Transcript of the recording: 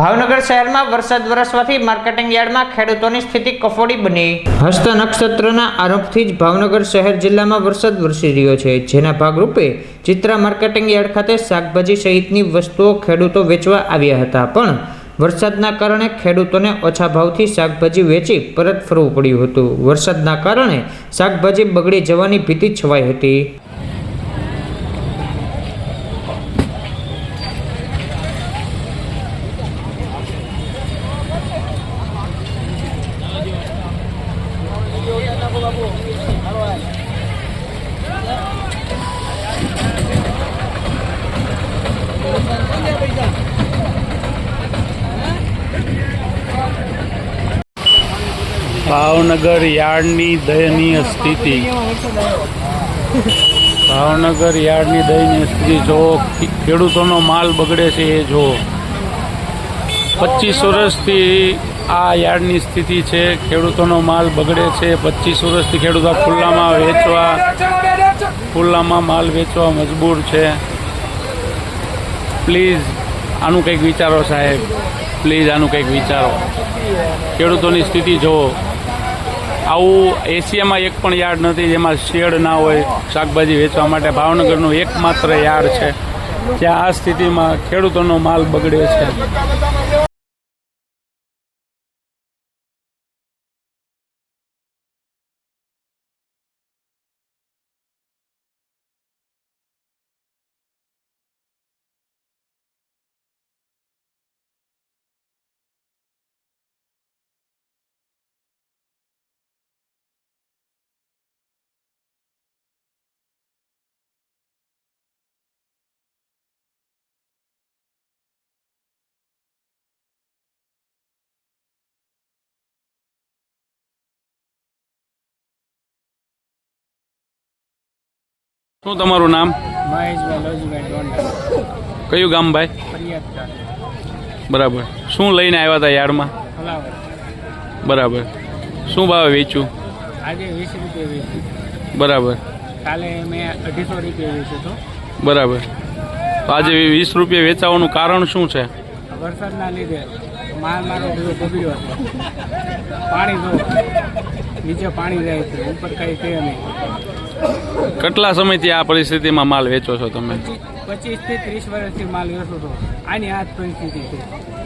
ભાવનગર શહેરમાં વરસાદ વરસવાથી માર્કેટિંગ યાર્ડમાં ખેડૂતોની સ્થિતિ કફોડી બની. હસ્ત નક્ષત્રના આરંભથી જ ભાવનગર શહેર જિલ્લામાં વરસાદ વરસી રહ્યો છે. જેના ભાગરૂપે ચિત્રા માર્કેટિંગ યાર્ડ ખાતે શાકભાજી સહિતની વસ્તુઓ ખેડૂતો વેચવા આવ્યા હતા. પણ વરસાદના કારણે ખેડૂતોને ઓછા ભાવથી શાકભાજી વેચી પરત ફરવું પડ્યું હતું. વરસાદના કારણે શાકભાજી બગડી જવાની ભીતિ છવાઈ હતી. ભાવનગર યાર્ડની દયનીય સ્થિતિ. ભાવનગર યાર્ડની દયનીય સ્થિતિ જો ખેડૂતોનો માલ બગડે છે એ જો. પચીસ વર્ષથી આ યાર્ડની સ્થિતિ છે, ખેડૂતોનો માલ બગડે છે, પચીસ વર્ષથી ખેડૂતો ખુલ્લામાં વેચવા, ખુલ્લામાં માલ વેચવા મજબૂર છે. પ્લીઝ, આનું કંઈક વિચારો સાહેબ. પ્લીઝ, આનું કંઈક વિચારો. ખેડૂતોની સ્થિતિ જુઓ. આવું એશિયામાં એક પણ યાર્ડ નથી જેમાં શેડ ના હોય, શાકભાજી વેચવા માટે. ભાવનગરનું એકમાત્ર યાર્ડ છે. જ્યાં આ સ્થિતિમાં ખેડૂતોનો માલ બગડે છે. શું તમારું નામ? કયું ગામ ભાઈ? બરાબર. શું લઈને આવ્યા હતા યાર્ડમાં? બરાબર. શું ભાવે વેચ્યું? આજે વીસ રૂપિયા વેચ્યું. બરાબર. કાલે મેં અઢીસો રૂપિયા વેચ્યું હતું. બરાબર. તો આજે વીસ રૂપિયા વેચાવાનું કારણ શું છે? વરસાદના લીધે માલ મારો બગડ્યો પાણી જો નીચે પાણી જાય છે ઉપર કઈ છે નહીં. કેટલા સમયથી આ પરિસ્થિતિમાં માલ વેચો છો તમે? પચીસથી ત્રીસ વર્ષથી માલ વેચો છો. આની આ પરિસ્થિતિ છે.